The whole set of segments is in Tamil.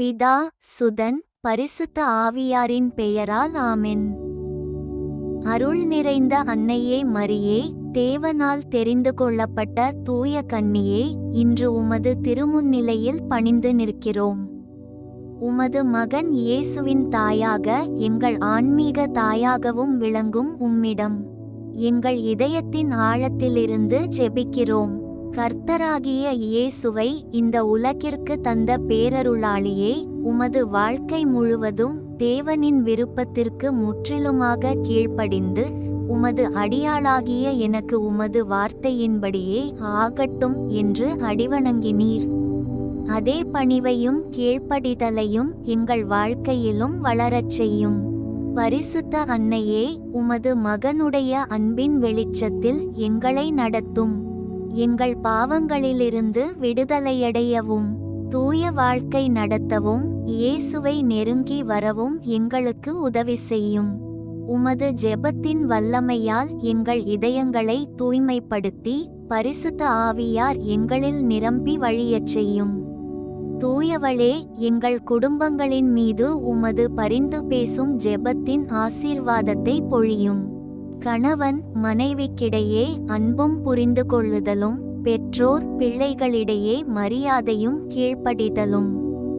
பிதா சுதன் பரிசுத்த ஆவியாரின் பெயரால் ஆமென். அருள் நிறைந்த அன்னையே மரியே தேவனால் தெரிந்து கொள்ளப்பட்ட தூய கன்னியே இன்று உமது திருமுன்னிலையில் பணிந்து நிற்கிறோம். உமது மகன் இயேசுவின் தாயாக எங்கள் ஆன்மீக தாயாகவும் விளங்கும் உம்மிடம். எங்கள் இதயத்தின் ஆழத்திலிருந்து ஜெபிக்கிறோம். கர்த்தராகிய இயேசுவை இந்த உலகிற்கு தந்த பேரருளாளியே உமது வாழ்க்கை முழுவதும் தேவனின் விருப்பத்திற்கு முற்றிலுமாக கீழ்ப்படிந்து உமது அடியாளாகிய எனக்கு உமது வார்த்தையின்படியே ஆகட்டும் என்று அடிவணங்கினீர். அதே பணிவையும் கீழ்ப்படிதலையும் எங்கள் வாழ்க்கையிலும் வளரச் செய்யும். பரிசுத்த அன்னையே உமது மகனுடைய அன்பின் வெளிச்சத்தில் எங்களை நடத்தும். எங்கள் பாவங்களிலிருந்து விடுதலையடையவும் தூய வாழ்க்கை நடத்தவும் இயேசுவை நெருங்கி வரவும் எங்களுக்கு உதவி செய்யும். உமது ஜெபத்தின் வல்லமையால் எங்கள் இதயங்களை தூய்மைப்படுத்தி பரிசுத்த ஆவியார் எங்களில் நிரம்பி வழியச் செய்யும். தூயவளே எங்கள் குடும்பங்களின் மீது உமது பரிந்து பேசும் ஜெபத்தின் ஆசீர்வாதத்தை பொழியும். கணவன் மனைவிக்கிடையே அன்பும் புரிந்து கொள்ளுதலும் பெற்றோர் பிள்ளைகளிடையே மரியாதையும் கீழ்ப்படிதலும்.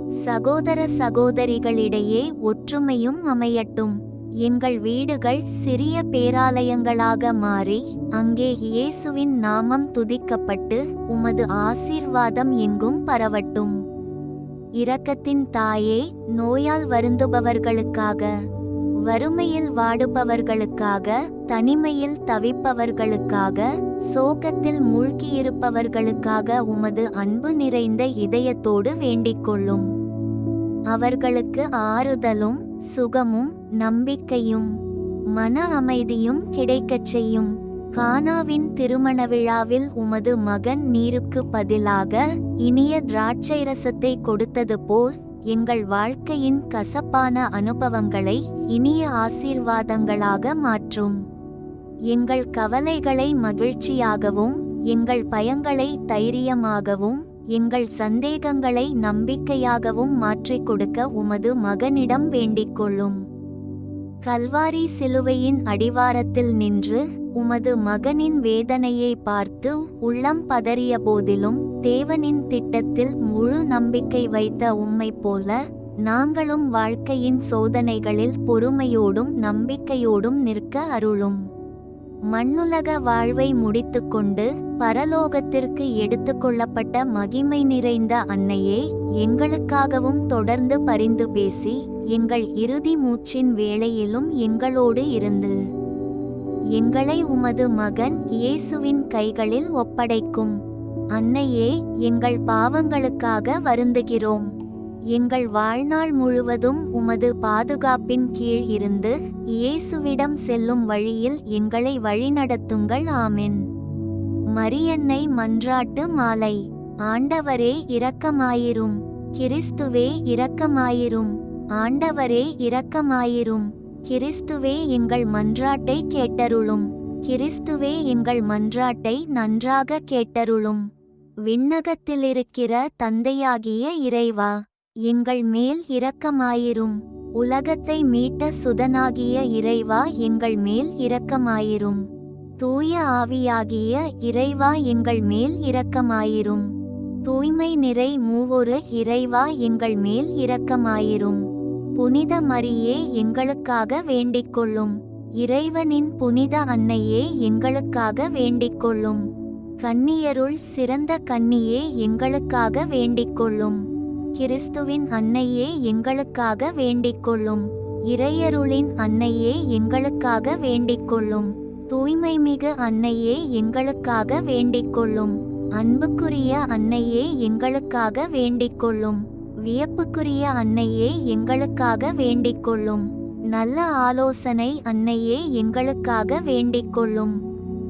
சகோதர சகோதரிகளிடையே ஒற்றுமையும் அமையட்டும். எங்கள் வீடுகள் சிறிய பேராலயங்களாக மாறி அங்கே இயேசுவின் நாமம் துதிக்கப்பட்டு உமது ஆசீர்வாதம் எங்கும் பரவட்டும். இரக்கத்தின் தாயே நோயால் வருந்துபவர்களுக்காக வறுமையில் வாடுபவர்களுக்காக தனிமையில் தவிப்பவர்களுக்காக சோகத்தில் மூழ்கியிருப்பவர்களுக்காக உமது அன்பு நிறைந்த இதயத்தோடு வேண்டிக்கொள்ளும். அவர்களுக்கு ஆறுதலும் சுகமும் நம்பிக்கையும் மன அமைதியும் கிடைக்கச் செய்யும். கானாவின் திருமண விழாவில் உமது மகன் நீருக்கு பதிலாக இனிய திராட்சை ரசத்தை கொடுத்தது போல் எங்கள் வாழ்க்கையின் கசப்பான அனுபவங்களை இனிய ஆசீர்வாதங்களாக மாற்றும். எங்கள் கவலைகளை மகிழ்ச்சியாகவும் எங்கள் பயங்களை தைரியமாகவும் எங்கள் சந்தேகங்களை நம்பிக்கையாகவும் மாற்றிக் கொடுக்க உமது மகனிடம் வேண்டிக்கொள்ளும் கல்வாரி சிலுவையின் அடிவாரத்தில் நின்று உமது மகனின் வேதனையை பார்த்து உள்ளம் பதறிய போதிலும் தேவனின் திட்டத்தில் முழு நம்பிக்கை வைத்த உம்மை போல நாங்களும் வாழ்க்கையின் சோதனைகளில் பொறுமையோடும் நம்பிக்கையோடும் நிற்க அருளும். மண்ணுலக வாழ்வை முடித்துக்கொண்டு பரலோகத்திற்கு எடுத்துக்கொள்ளப்பட்ட மகிமை நிறைந்த அன்னையே எங்களுக்காகவும் தொடர்ந்து பரிந்து பேசி எங்கள் இறுதி மூச்சின் வேளையிலும் எங்களோடு இருந்து. எங்களை உமது மகன் இயேசுவின் கைகளில் ஒப்படைக்கும். அன்னையே எங்கள் பாவங்களுக்காக வருந்துகிறோம். எங்கள் வாழ்நாள் முழுவதும் உமது பாதுகாப்பின் கீழ் இருந்து இயேசுவிடம் செல்லும் வழியில் எங்களை வழிநடத்துங்கள் ஆமென். மரியன்னை மன்றாட்டு மாலை. ஆண்டவரே இரக்கமாயிரும். கிறிஸ்துவே இரக்கமாயிரும். ஆண்டவரே இரக்கமாயிரும். கிறிஸ்துவே எங்கள் மன்றாட்டை கேட்டருளும். கிறிஸ்துவே எங்கள் மன்றாட்டை நன்றாக கேட்டருளும். விண்ணகத்திலிருக்கிற தந்தையாகிய இறைவா எங்கள் மேல் இரக்கமாயிரும். உலகத்தை மீட்ட சுதனாகிய இறைவா எங்கள் மேல் இரக்கமாயிரும். தூய ஆவியாகிய இறைவா எங்கள் மேல் இரக்கமாயிரும். தூய்மை நிறை மூவொரு இறைவா எங்கள் மேல் இரக்கமாயிரும். புனித மரியே எங்களுக்காக வேண்டிக்கொள்ளும். இறைவனின் புனித அன்னையே எங்களுக்காக வேண்டிக்கொள்ளும். கன்னியருள் சிறந்த கன்னியே எங்களுக்காக வேண்டிக்கொள்ளும். கிறிஸ்துவின் அன்னையே எங்களுக்காக வேண்டிக்கொள்ளும். இறையருளின் அன்னையே எங்களுக்காக வேண்டிக்கொள்ளும். தூய்மைமிகு அன்னையே எங்களுக்காக வேண்டிக்கொள்ளும். அன்புக்குரிய அன்னையே எங்களுக்காக வேண்டிக்கொள்ளும். வியப்புக்குரிய அன்னையே எங்களுக்காக வேண்டிக்கொள்ளும். நல்ல ஆலோசனை அன்னையே எங்களுக்காக வேண்டிக்கொள்ளும்.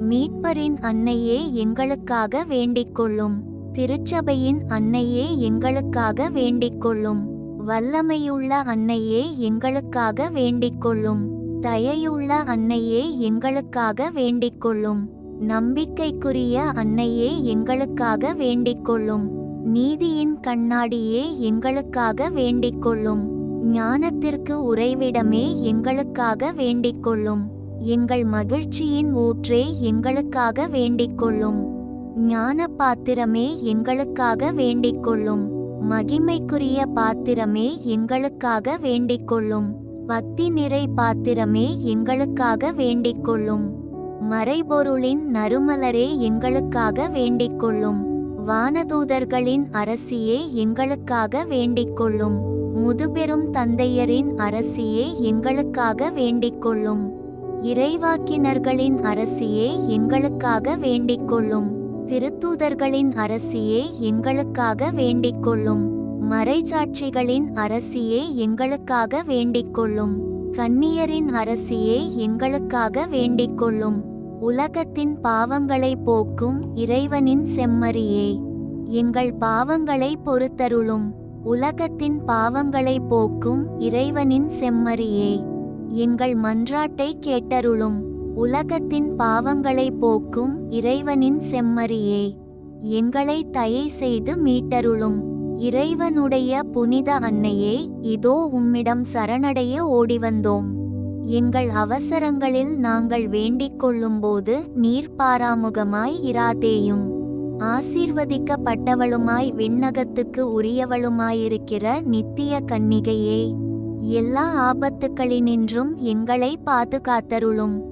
மீட்பரின் அன்னையே எங்களுக்காக வேண்டிக்கொள்ளும். திருச்சபையின் அன்னையே எங்களுக்காக வேண்டிக்கொள்ளும். வல்லமையுள்ள அன்னையே எங்களுக்காக வேண்டிக்கொள்ளும். தயையுள்ள அன்னையே எங்களுக்காக வேண்டிக்கொள்ளும். நம்பிக்கைக்குரிய அன்னையே எங்களுக்காக வேண்டிக்கொள்ளும். நீதியின் கண்ணாடியே எங்களுக்காக வேண்டிக்கொள்ளும். ஞானத்திற்கு உறைவிடமே எங்களுக்காக வேண்டிக்கொள்ளும். எங்கள் மகிழ்ச்சியின் ஊற்றே எங்களுக்காக வேண்டிக்கொள்ளும். ஞான பாத்திரமே எங்களுக்காக வேண்டிக்கொள்ளும். மகிமைக்குரிய பாத்திரமே எங்களுக்காக வேண்டிக்கொள்ளும். பக்தி நிறை பாத்திரமே எங்களுக்காக வேண்டிக்கொள்ளும். மறைபொருளின் நறுமலரே எங்களுக்காக வேண்டிக்கொள்ளும். வானதூதர்களின் அரசியே எங்களுக்காக வேண்டிக்கொள்ளும். முதுபெரும் தந்தையரின் அரசியே எங்களுக்காக வேண்டிக்கொள்ளும். இறைவாக்கினர்களின் அரசியே எங்களுக்காக வேண்டிக்கொள்ளும். திருத்தூதர்களின் அரசியே எங்களுக்காக வேண்டிக்கொள்ளும். மறைச்சாட்சிகளின் அரசியே எங்களுக்காக வேண்டிக்கொள்ளும். கன்னியரின் அரசியே எங்களுக்காக வேண்டிக்கொள்ளும். உலகத்தின் பாவங்களை போக்கும் இறைவனின் செம்மறியே. எங்கள் பாவங்களை பொறுத்தருளும். உலகத்தின் பாவங்களை போக்கும் இறைவனின் செம்மறியே. எங்கள் மன்றாட்டை கேட்டருளும். உலகத்தின் பாவங்களை போக்கும் இறைவனின் செம்மறியே. எங்களை தயை செய்து மீட்டருளும் இறைவனுடைய புனித அன்னையே இதோ உம்மிடம் சரணடைய ஓடிவந்தோம். எங்கள் அவசரங்களில் நாங்கள் வேண்டிக் கொள்ளும்போது நீர் பாராமுகமாய் இராதேயும். ஆசீர்வதிக்கப்பட்டவளுமாய் விண்ணகத்துக்கு உரியவளுமாயிருக்கிற நித்திய கன்னிகையே எல்லா ஆபத்துக்களினின்றும் எங்களை பாதுகாத்தருளும்.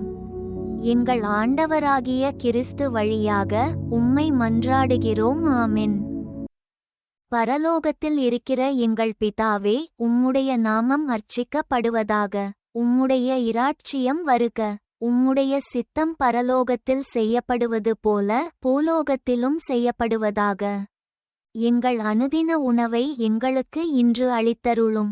எங்கள் ஆண்டவராகிய கிறிஸ்து வழியாக உம்மை மன்றாடுகிறோம் ஆமென். பரலோகத்தில் இருக்கிற எங்கள் பிதாவே உம்முடைய நாமம் அர்ச்சிக்கப்படுவதாக உம்முடைய இராட்சியம் வருக. உம்முடைய சித்தம் பரலோகத்தில் செய்யப்படுவது போல பூலோகத்திலும் செய்யப்படுவதாக. எங்கள் அனுதின உணவை எங்களுக்கு இன்று அளித்தருளும்.